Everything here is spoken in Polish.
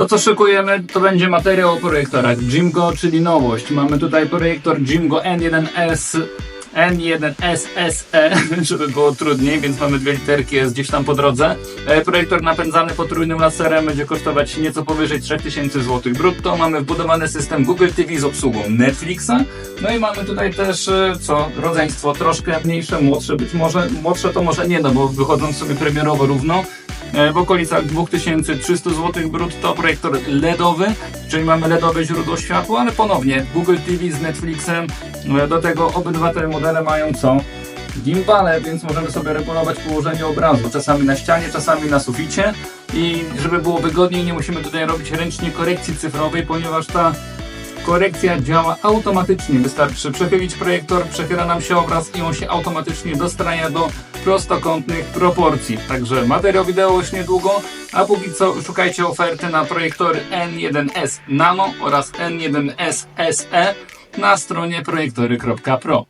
To co szykujemy to będzie materiał o projektorach Jimgo, czyli nowość. Mamy tutaj projektor Jimgo N1S N1SSE, żeby było trudniej, więc mamy dwie literki, jest gdzieś tam po drodze. E, Projektor napędzany potrójnym laserem będzie kosztować nieco powyżej 3000 zł brutto. Mamy wbudowany system Google TV z obsługą Netflixa. No i mamy tutaj też, e, co, rodzeństwo troszkę mniejsze, młodsze być może, młodsze to może nie, no bo wychodząc sobie premierowo równo, w okolicach 2300 zł brutto projektor LEDowy, czyli mamy LEDowe źródło światła, ale ponownie Google TV z Netflixem. E, Do tego obydwa te modele mają co? Gimbale, więc możemy sobie regulować położenie obrazu, czasami na ścianie, czasami na suficie i żeby było wygodniej, nie musimy tutaj robić ręcznie korekcji cyfrowej, ponieważ ta Korekcja działa automatycznie. Wystarczy przechylić projektor, przechyla nam się obraz i on się automatycznie dostraja do prostokątnych proporcji. Także materiał wideo już niedługo, a póki co szukajcie oferty na projektory N1S Nano oraz N1S SE na stronie projektory.pro.